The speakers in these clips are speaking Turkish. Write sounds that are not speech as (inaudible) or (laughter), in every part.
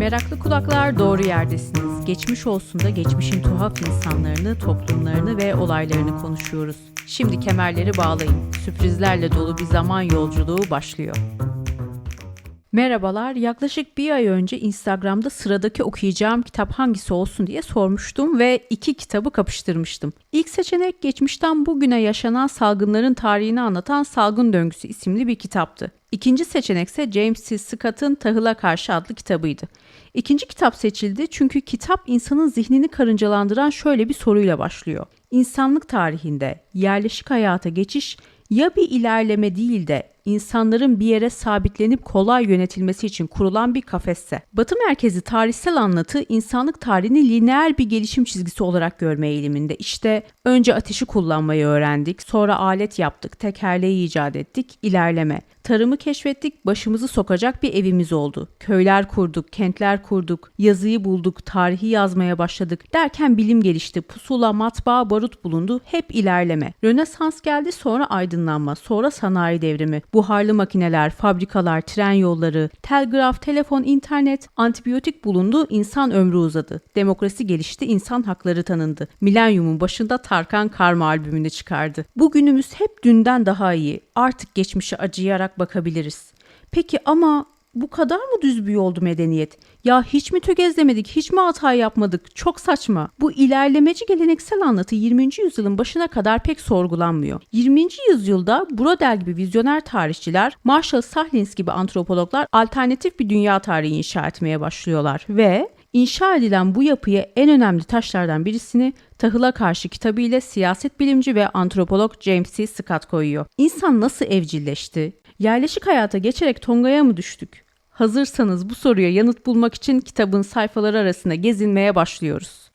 Meraklı kulaklar doğru yerdesiniz. Geçmiş olsun da geçmişin tuhaf insanlarını, toplumlarını ve olaylarını konuşuyoruz. Şimdi kemerleri bağlayın. Sürprizlerle dolu bir zaman yolculuğu başlıyor. Merhabalar. Yaklaşık bir ay önce Instagram'da sıradaki okuyacağım kitap hangisi olsun diye sormuştum ve iki kitabı kapıştırmıştım. İlk seçenek geçmişten bugüne yaşanan salgınların tarihini anlatan Salgın Döngüsü isimli bir kitaptı. İkinci seçenek ise James C. Scott'ın Tahıla Karşı adlı kitabıydı. İkinci kitap seçildi çünkü kitap insanın zihnini karıncalandıran şöyle bir soruyla başlıyor. İnsanlık tarihinde yerleşik hayata geçiş ya bir ilerleme değil de insanların bir yere sabitlenip kolay yönetilmesi için kurulan bir kafesse. Batı merkezi tarihsel anlatı insanlık tarihini lineer bir gelişim çizgisi olarak görme eğiliminde. İşte önce ateşi kullanmayı öğrendik, sonra alet yaptık, tekerleği icat ettik, ilerleme. Tarımı keşfettik, başımızı sokacak bir evimiz oldu. Köyler kurduk, kentler kurduk, yazıyı bulduk, tarihi yazmaya başladık. Derken bilim gelişti, pusula, matbaa, barut bulundu. Hep ilerleme. Rönesans geldi, sonra aydınlanma, sonra sanayi devrimi. Buharlı makineler, fabrikalar, tren yolları, telgraf, telefon, internet, antibiyotik bulundu, insan ömrü uzadı. Demokrasi gelişti, insan hakları tanındı. Milenyumun başında Tarkan Karma albümünü çıkardı. Bugünümüz hep dünden daha iyi. Artık geçmişe acıyarak bakabiliriz. Peki ama bu kadar mı düz bir yoldu medeniyet? Ya hiç mi tökezlemedik, hiç mi hata yapmadık? Çok saçma. Bu ilerlemeci geleneksel anlatı 20. yüzyılın başına kadar pek sorgulanmıyor. 20. yüzyılda Brodel gibi vizyoner tarihçiler, Marshall Sahlins gibi antropologlar alternatif bir dünya tarihi inşa etmeye başlıyorlar ve İnşa edilen bu yapıya en önemli taşlardan birisini Tahıla Karşı kitabıyla siyaset bilimci ve antropolog James C. Scott koyuyor. İnsan nasıl evcilleşti? Yerleşik hayata geçerek Tonga'ya mı düştük? Hazırsanız bu soruya yanıt bulmak için kitabın sayfaları arasında gezinmeye başlıyoruz.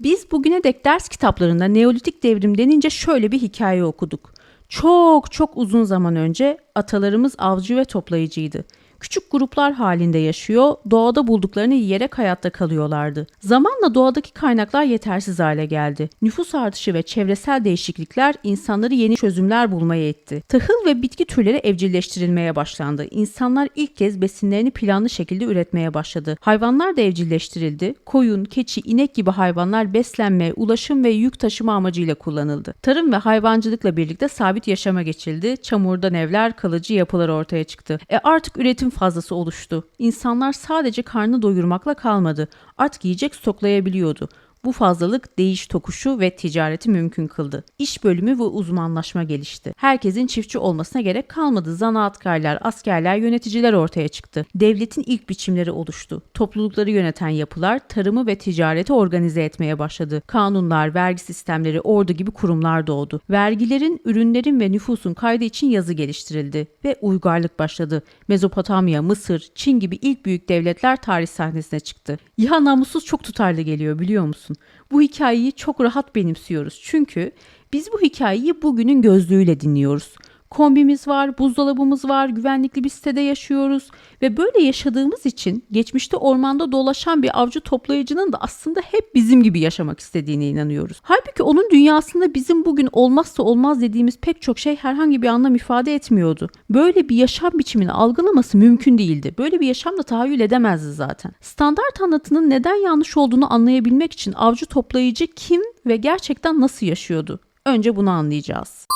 Biz bugüne dek ders kitaplarında Neolitik devrim denince şöyle bir hikaye okuduk. Çok çok uzun zaman önce atalarımız avcı ve toplayıcıydı. Küçük gruplar halinde yaşıyor, doğada bulduklarını yiyerek hayatta kalıyorlardı. Zamanla doğadaki kaynaklar yetersiz hale geldi. Nüfus artışı ve çevresel değişiklikler insanları yeni çözümler bulmaya etti. Tahıl ve bitki türleri evcilleştirilmeye başlandı. İnsanlar ilk kez besinlerini planlı şekilde üretmeye başladı. Hayvanlar da evcilleştirildi. Koyun, keçi, inek gibi hayvanlar beslenme, ulaşım ve yük taşıma amacıyla kullanıldı. Tarım ve hayvancılıkla birlikte sabit yaşama geçildi. Çamurdan evler, kalıcı yapılar ortaya çıktı. E artık üretim fazlası oluştu. İnsanlar sadece karnı doyurmakla kalmadı. Artık yiyecek stoklayabiliyordu. Bu fazlalık değiş tokuşu ve ticareti mümkün kıldı. İş bölümü ve uzmanlaşma gelişti. Herkesin çiftçi olmasına gerek kalmadı. Zanaatkarlar, askerler, yöneticiler ortaya çıktı. Devletin ilk biçimleri oluştu. Toplulukları yöneten yapılar tarımı ve ticareti organize etmeye başladı. Kanunlar, vergi sistemleri, ordu gibi kurumlar doğdu. Vergilerin, ürünlerin ve nüfusun kaydı için yazı geliştirildi ve uygarlık başladı. Mezopotamya, Mısır, Çin gibi ilk büyük devletler tarih sahnesine çıktı. Ya namussuz çok tutarlı geliyor biliyor musun? Bu hikayeyi çok rahat benimsiyoruz. Çünkü biz bu hikayeyi bugünün gözlüğüyle dinliyoruz. Kombimiz var, buzdolabımız var, güvenlikli bir sitede yaşıyoruz ve böyle yaşadığımız için geçmişte ormanda dolaşan bir avcı toplayıcının da aslında hep bizim gibi yaşamak istediğine inanıyoruz. Halbuki onun dünyasında bizim bugün olmazsa olmaz dediğimiz pek çok şey herhangi bir anlam ifade etmiyordu. Böyle bir yaşam biçimini algılaması mümkün değildi. Böyle bir yaşam da tahayyül edemezdi zaten. Standart anlatının neden yanlış olduğunu anlayabilmek için avcı toplayıcı kim ve gerçekten nasıl yaşıyordu? Önce bunu anlayacağız.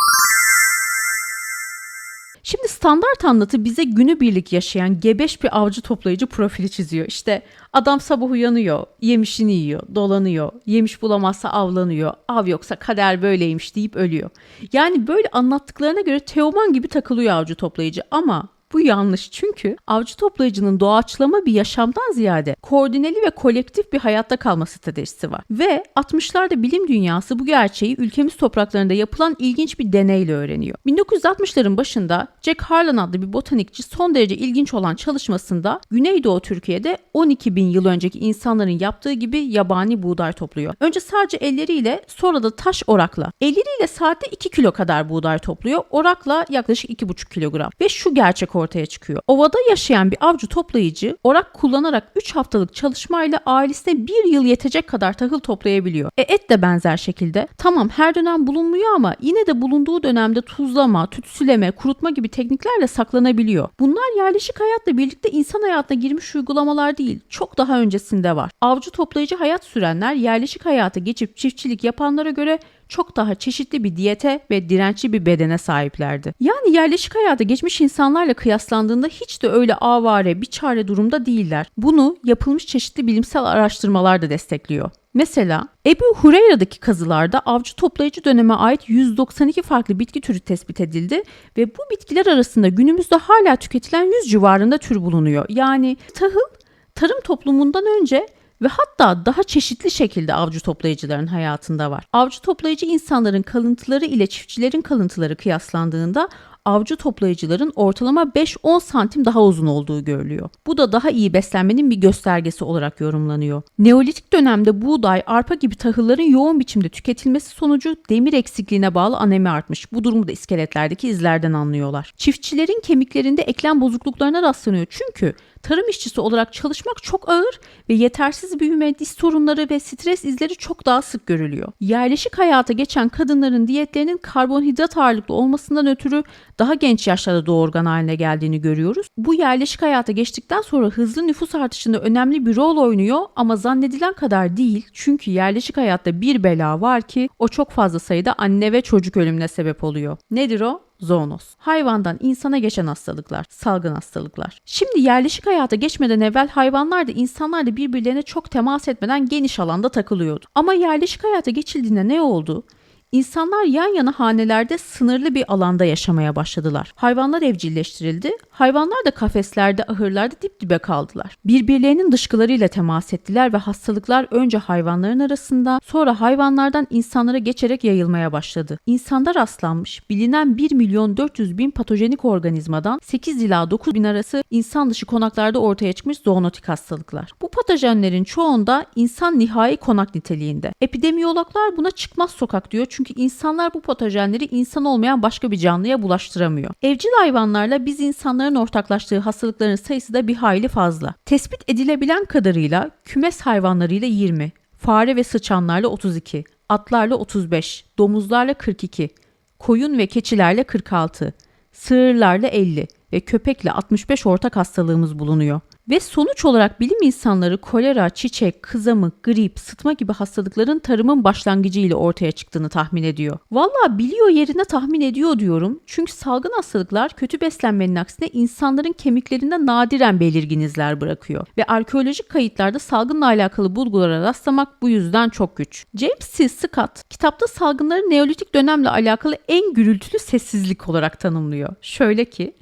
Şimdi standart anlatı bize günübirlik yaşayan gebeş bir avcı toplayıcı profili çiziyor. İşte adam sabah uyanıyor, yemişini yiyor, dolanıyor, yemiş bulamazsa avlanıyor, av yoksa kader böyleymiş deyip ölüyor. Yani böyle anlattıklarına göre Teoman gibi takılıyor avcı toplayıcı ama bu yanlış çünkü avcı toplayıcının doğaçlama bir yaşamdan ziyade koordineli ve kolektif bir hayatta kalma stratejisi var. Ve 60'larda bilim dünyası bu gerçeği ülkemiz topraklarında yapılan ilginç bir deneyle öğreniyor. 1960'ların başında Jack Harlan adlı bir botanikçi son derece ilginç olan çalışmasında Güneydoğu Türkiye'de 12 bin yıl önceki insanların yaptığı gibi yabani buğday topluyor. Önce sadece elleriyle sonra da taş orakla. Elleriyle saatte 2 kilo kadar buğday topluyor. Orakla yaklaşık 2,5 kilogram. Ve şu gerçek ortaya çıkıyor. Ovada yaşayan bir avcı toplayıcı orak kullanarak 3 haftalık çalışmayla ailesine 1 yıl yetecek kadar tahıl toplayabiliyor. E et de benzer şekilde. Tamam her dönem bulunmuyor ama yine de bulunduğu dönemde tuzlama, tütsüleme, kurutma gibi tekniklerle saklanabiliyor. Bunlar yerleşik hayatla birlikte insan hayatına girmiş uygulamalar değil. Çok daha öncesinde var. Avcı toplayıcı hayat sürenler yerleşik hayata geçip çiftçilik yapanlara göre çok daha çeşitli bir diyete ve dirençli bir bedene sahiplerdi. Yani yerleşik hayata geçmiş insanlarla kıyaslandığında hiç de öyle avare, bir çare durumda değiller. Bunu yapılmış çeşitli bilimsel araştırmalar da destekliyor. Mesela Ebu Hureyra'daki kazılarda avcı toplayıcı döneme ait 192 farklı bitki türü tespit edildi ve bu bitkiler arasında günümüzde hala tüketilen 100 civarında tür bulunuyor. Yani tahıl tarım toplumundan önce ve hatta daha çeşitli şekilde avcı toplayıcıların hayatında var. Avcı toplayıcı insanların kalıntıları ile çiftçilerin kalıntıları kıyaslandığında avcı toplayıcıların ortalama 5-10 santim daha uzun olduğu görülüyor. Bu da daha iyi beslenmenin bir göstergesi olarak yorumlanıyor. Neolitik dönemde buğday, arpa gibi tahılların yoğun biçimde tüketilmesi sonucu demir eksikliğine bağlı anemi artmış. Bu durumu da iskeletlerdeki izlerden anlıyorlar. Çiftçilerin kemiklerinde eklem bozukluklarına rastlanıyor çünkü tarım işçisi olarak çalışmak çok ağır ve yetersiz büyüme, diz sorunları ve stres izleri çok daha sık görülüyor. Yerleşik hayata geçen kadınların diyetlerinin karbonhidrat ağırlıklı olmasından ötürü daha genç yaşlarda doğurgan haline geldiğini görüyoruz. Bu yerleşik hayata geçtikten sonra hızlı nüfus artışında önemli bir rol oynuyor ama zannedilen kadar değil. Çünkü yerleşik hayatta bir bela var ki o çok fazla sayıda anne ve çocuk ölümüne sebep oluyor. Nedir o? Zoonoz. Hayvandan insana geçen hastalıklar, salgın hastalıklar. Şimdi yerleşik hayata geçmeden evvel hayvanlar da insanlar da birbirlerine çok temas etmeden geniş alanda takılıyordu. Ama yerleşik hayata geçildiğinde ne oldu? İnsanlar yan yana hanelerde sınırlı bir alanda yaşamaya başladılar. Hayvanlar evcilleştirildi. Hayvanlar da kafeslerde, ahırlarda dip dibe kaldılar. Birbirlerinin dışkılarıyla temas ettiler ve hastalıklar önce hayvanların arasında, sonra hayvanlardan insanlara geçerek yayılmaya başladı. İnsanda rastlanmış bilinen 1 milyon 400 bin patojenik organizmadan 8 ila 9 bin arası insan dışı konaklarda ortaya çıkmış zoonotik hastalıklar. Bu patojenlerin çoğunda insan nihai konak niteliğinde. Epidemiyologlar buna çıkmaz sokak diyor çünkü çünkü insanlar bu patojenleri insan olmayan başka bir canlıya bulaştıramıyor. Evcil hayvanlarla biz insanların ortaklaştığı hastalıkların sayısı da bir hayli fazla. Tespit edilebilen kadarıyla kümes hayvanlarıyla 20, fare ve sıçanlarla 32, atlarla 35, domuzlarla 42, koyun ve keçilerle 46, sığırlarla 50 ve köpekle 65 ortak hastalığımız bulunuyor. Ve sonuç olarak bilim insanları kolera, çiçek, kızamık, grip, sıtma gibi hastalıkların tarımın başlangıcı ile ortaya çıktığını tahmin ediyor. Valla biliyor yerine tahmin ediyor diyorum. Çünkü salgın hastalıklar kötü beslenmenin aksine insanların kemiklerinde nadiren belirgin izler bırakıyor. Ve arkeolojik kayıtlarda salgınla alakalı bulgulara rastlamak bu yüzden çok güç. James C. Scott kitapta salgınları Neolitik dönemle alakalı en gürültülü sessizlik olarak tanımlıyor. Şöyle ki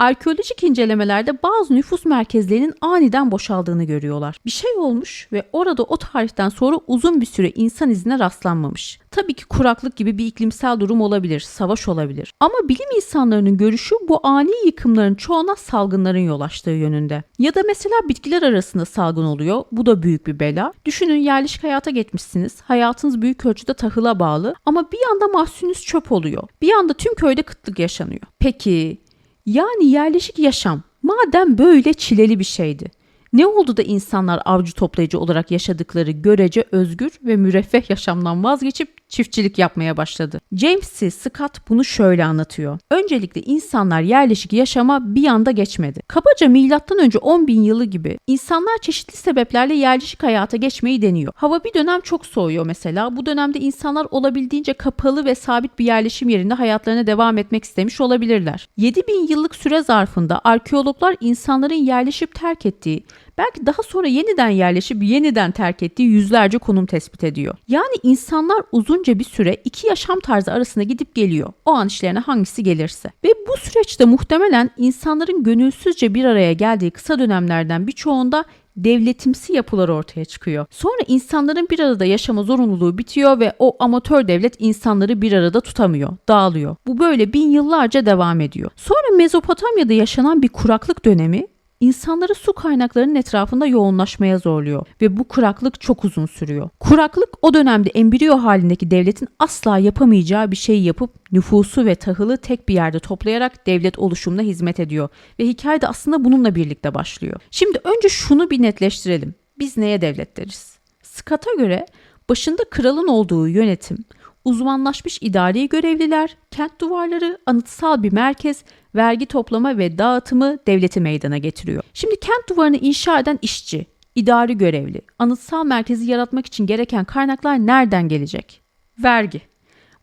Arkeolojik incelemelerde bazı nüfus merkezlerinin aniden boşaldığını görüyorlar. Bir şey olmuş ve orada o tarihten sonra uzun bir süre insan izine rastlanmamış. Tabii ki kuraklık gibi bir iklimsel durum olabilir, savaş olabilir. Ama bilim insanlarının görüşü bu ani yıkımların çoğuna salgınların yol açtığı yönünde. Ya da mesela bitkiler arasında salgın oluyor. Bu da büyük bir bela. Düşünün yerleşik hayata geçmişsiniz. Hayatınız büyük ölçüde tahıla bağlı ama bir anda mahsulünüz çöp oluyor. Bir anda tüm köyde kıtlık yaşanıyor. Peki yani yerleşik yaşam madem böyle çileli bir şeydi. Ne oldu da insanlar avcı toplayıcı olarak yaşadıkları görece özgür ve müreffeh yaşamdan vazgeçip çiftçilik yapmaya başladı. James C. Scott bunu şöyle anlatıyor. Öncelikle insanlar yerleşik yaşama bir anda geçmedi. Kabaca milattan önce 10 bin yılı gibi insanlar çeşitli sebeplerle yerleşik hayata geçmeyi deniyor. Hava bir dönem çok soğuyor mesela. Bu dönemde insanlar olabildiğince kapalı ve sabit bir yerleşim yerinde hayatlarına devam etmek istemiş olabilirler. 7 bin yıllık süre zarfında arkeologlar insanların yerleşip terk ettiği belki daha sonra yeniden yerleşip yeniden terk ettiği yüzlerce konum tespit ediyor. Yani insanlar uzunca bir süre iki yaşam tarzı arasında gidip geliyor. O an işlerine hangisi gelirse. Ve bu süreçte muhtemelen insanların gönülsüzce bir araya geldiği kısa dönemlerden birçoğunda devletimsi yapılar ortaya çıkıyor. Sonra insanların bir arada yaşama zorunluluğu bitiyor ve o amatör devlet insanları bir arada tutamıyor, dağılıyor. Bu böyle bin yıllarca devam ediyor. Sonra Mezopotamya'da yaşanan bir kuraklık dönemi insanları su kaynaklarının etrafında yoğunlaşmaya zorluyor ve bu kuraklık çok uzun sürüyor. Kuraklık o dönemde embriyo halindeki devletin asla yapamayacağı bir şey yapıp nüfusu ve tahılı tek bir yerde toplayarak devlet oluşumuna hizmet ediyor ve hikaye de aslında bununla birlikte başlıyor. Şimdi önce şunu bir netleştirelim. Biz neye devlet deriz? Scott'a göre başında kralın olduğu yönetim, uzmanlaşmış idari görevliler, kent duvarları, anıtsal bir merkez, vergi toplama ve dağıtımı devleti meydana getiriyor. Şimdi kent duvarını inşa eden işçi, idari görevli, anıtsal merkezi yaratmak için gereken kaynaklar nereden gelecek? Vergi.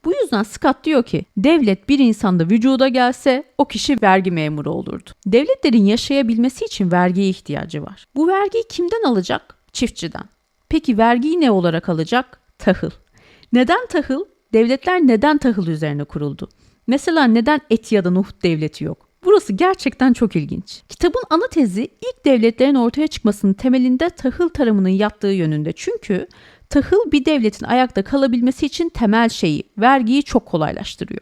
Bu yüzden Scott diyor ki devlet bir insanda vücuda gelse o kişi vergi memuru olurdu. Devletlerin yaşayabilmesi için vergiye ihtiyacı var. Bu vergiyi kimden alacak? Çiftçiden. Peki vergiyi ne olarak alacak? Tahıl. Neden tahıl? Devletler neden tahıl üzerine kuruldu? Mesela neden et ya da nohut devleti yok? Burası gerçekten çok ilginç. Kitabın ana tezi ilk devletlerin ortaya çıkmasının temelinde tahıl tarımının yattığı yönünde. Çünkü tahıl bir devletin ayakta kalabilmesi için temel şeyi, vergiyi çok kolaylaştırıyor.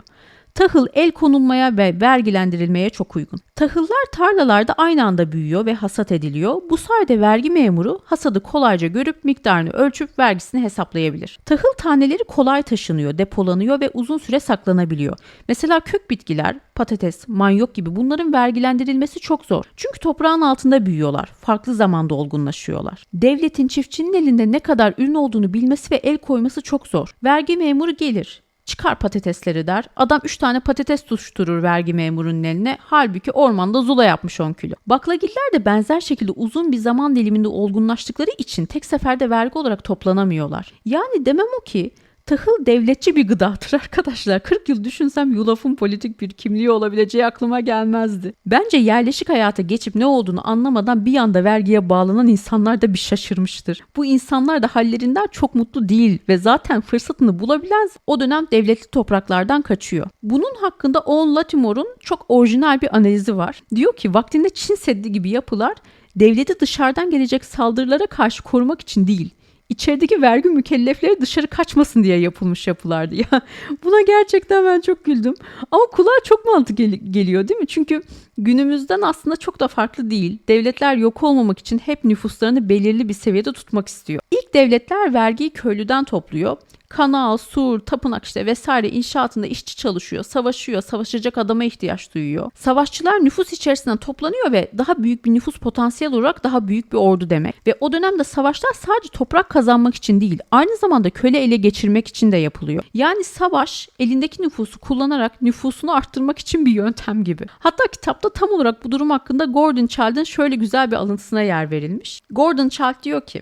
Tahıl el konulmaya ve vergilendirilmeye çok uygun. Tahıllar tarlalarda aynı anda büyüyor ve hasat ediliyor. Bu sayede vergi memuru hasadı kolayca görüp miktarını ölçüp vergisini hesaplayabilir. Tahıl taneleri kolay taşınıyor, depolanıyor ve uzun süre saklanabiliyor. Mesela kök bitkiler, patates, manyok gibi bunların vergilendirilmesi çok zor. Çünkü toprağın altında büyüyorlar. Farklı zamanda olgunlaşıyorlar. Devletin çiftçinin elinde ne kadar ürün olduğunu bilmesi ve el koyması çok zor. Vergi memuru gelir, çıkar patatesleri der. Adam 3 tane patates tutuşturur vergi memurunun eline. Halbuki ormanda zula yapmış 10 kilo. Baklagiller de benzer şekilde uzun bir zaman diliminde olgunlaştıkları için tek seferde vergi olarak toplanamıyorlar. Yani demem o ki Tahıl devletçi bir gıdadır (laughs) arkadaşlar. 40 yıl düşünsem yulafın politik bir kimliği olabileceği aklıma gelmezdi. Bence yerleşik hayata geçip ne olduğunu anlamadan bir anda vergiye bağlanan insanlar da bir şaşırmıştır. Bu insanlar da hallerinden çok mutlu değil ve zaten fırsatını bulabilen o dönem devletli topraklardan kaçıyor. Bunun hakkında Owen Latimore'un çok orijinal bir analizi var. Diyor ki vaktinde Çin Seddi gibi yapılar devleti dışarıdan gelecek saldırılara karşı korumak için değil, içerideki vergi mükellefleri dışarı kaçmasın diye yapılmış yapılardı ya. (laughs) Buna gerçekten ben çok güldüm. Ama kulağa çok mantık gel- geliyor değil mi? Çünkü günümüzden aslında çok da farklı değil. Devletler yok olmamak için hep nüfuslarını belirli bir seviyede tutmak istiyor. İlk devletler vergiyi köylüden topluyor kanal, sur, tapınak işte vesaire inşaatında işçi çalışıyor, savaşıyor, savaşacak adama ihtiyaç duyuyor. Savaşçılar nüfus içerisinden toplanıyor ve daha büyük bir nüfus potansiyel olarak daha büyük bir ordu demek. Ve o dönemde savaşlar sadece toprak kazanmak için değil, aynı zamanda köle ele geçirmek için de yapılıyor. Yani savaş elindeki nüfusu kullanarak nüfusunu arttırmak için bir yöntem gibi. Hatta kitapta tam olarak bu durum hakkında Gordon Child'ın şöyle güzel bir alıntısına yer verilmiş. Gordon Child diyor ki,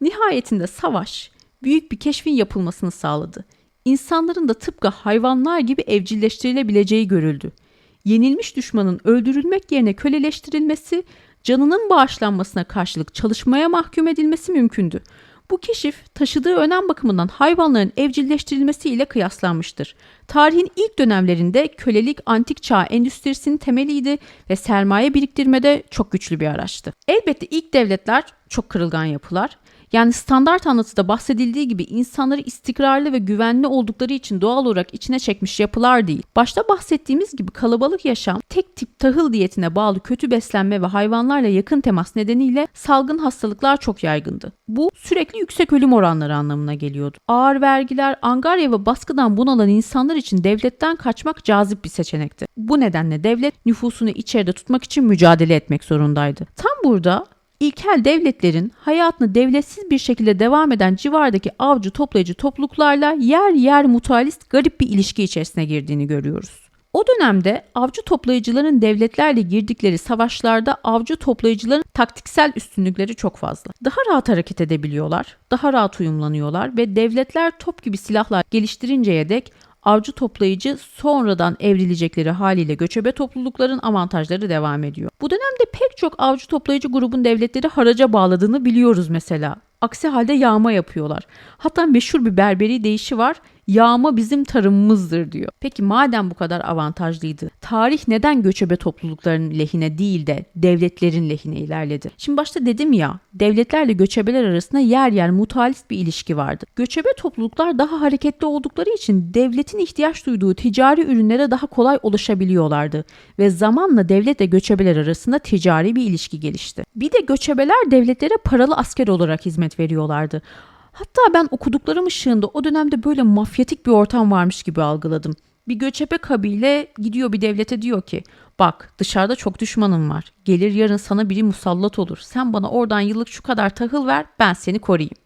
Nihayetinde savaş büyük bir keşfin yapılmasını sağladı. İnsanların da tıpkı hayvanlar gibi evcilleştirilebileceği görüldü. Yenilmiş düşmanın öldürülmek yerine köleleştirilmesi, canının bağışlanmasına karşılık çalışmaya mahkum edilmesi mümkündü. Bu keşif taşıdığı önem bakımından hayvanların evcilleştirilmesiyle kıyaslanmıştır. Tarihin ilk dönemlerinde kölelik antik çağ endüstrisinin temeliydi ve sermaye biriktirmede çok güçlü bir araçtı. Elbette ilk devletler çok kırılgan yapılar yani standart anlatıda bahsedildiği gibi insanları istikrarlı ve güvenli oldukları için doğal olarak içine çekmiş yapılar değil. Başta bahsettiğimiz gibi kalabalık yaşam, tek tip tahıl diyetine bağlı kötü beslenme ve hayvanlarla yakın temas nedeniyle salgın hastalıklar çok yaygındı. Bu sürekli yüksek ölüm oranları anlamına geliyordu. Ağır vergiler, angarya ve baskıdan bunalan insanlar için devletten kaçmak cazip bir seçenekti. Bu nedenle devlet nüfusunu içeride tutmak için mücadele etmek zorundaydı. Tam burada İlkel devletlerin hayatını devletsiz bir şekilde devam eden civardaki avcı toplayıcı topluluklarla yer yer mutualist garip bir ilişki içerisine girdiğini görüyoruz. O dönemde avcı toplayıcıların devletlerle girdikleri savaşlarda avcı toplayıcıların taktiksel üstünlükleri çok fazla. Daha rahat hareket edebiliyorlar, daha rahat uyumlanıyorlar ve devletler top gibi silahlar geliştirinceye dek avcı toplayıcı sonradan evrilecekleri haliyle göçebe toplulukların avantajları devam ediyor. Bu dönemde pek çok avcı toplayıcı grubun devletleri haraca bağladığını biliyoruz mesela. Aksi halde yağma yapıyorlar. Hatta meşhur bir berberi deyişi var. Yağma bizim tarımımızdır diyor. Peki madem bu kadar avantajlıydı, tarih neden göçebe toplulukların lehine değil de devletlerin lehine ilerledi? Şimdi başta dedim ya, devletlerle göçebeler arasında yer yer mutualist bir ilişki vardı. Göçebe topluluklar daha hareketli oldukları için devletin ihtiyaç duyduğu ticari ürünlere daha kolay ulaşabiliyorlardı ve zamanla devletle göçebeler arasında ticari bir ilişki gelişti. Bir de göçebeler devletlere paralı asker olarak hizmet veriyorlardı. Hatta ben okuduklarım ışığında o dönemde böyle mafyatik bir ortam varmış gibi algıladım. Bir göçebe kabile gidiyor bir devlete diyor ki bak dışarıda çok düşmanım var. Gelir yarın sana biri musallat olur. Sen bana oradan yıllık şu kadar tahıl ver ben seni koruyayım.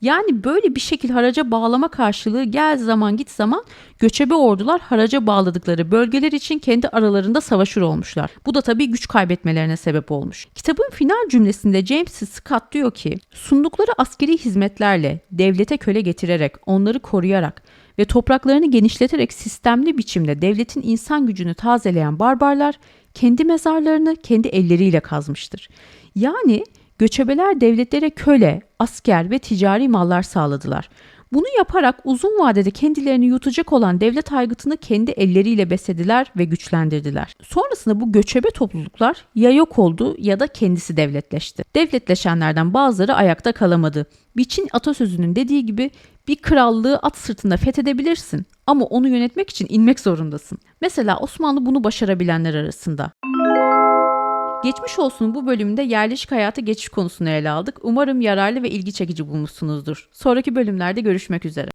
Yani böyle bir şekil haraca bağlama karşılığı gel zaman git zaman göçebe ordular haraca bağladıkları bölgeler için kendi aralarında savaşır olmuşlar. Bu da tabii güç kaybetmelerine sebep olmuş. Kitabın final cümlesinde James Scott diyor ki sundukları askeri hizmetlerle devlete köle getirerek onları koruyarak ve topraklarını genişleterek sistemli biçimde devletin insan gücünü tazeleyen barbarlar kendi mezarlarını kendi elleriyle kazmıştır. Yani göçebeler devletlere köle, asker ve ticari mallar sağladılar. Bunu yaparak uzun vadede kendilerini yutacak olan devlet aygıtını kendi elleriyle beslediler ve güçlendirdiler. Sonrasında bu göçebe topluluklar ya yok oldu ya da kendisi devletleşti. Devletleşenlerden bazıları ayakta kalamadı. Bir Çin atasözünün dediği gibi bir krallığı at sırtında fethedebilirsin ama onu yönetmek için inmek zorundasın. Mesela Osmanlı bunu başarabilenler arasında. Geçmiş olsun bu bölümde yerleşik hayata geçiş konusunu ele aldık. Umarım yararlı ve ilgi çekici bulmuşsunuzdur. Sonraki bölümlerde görüşmek üzere.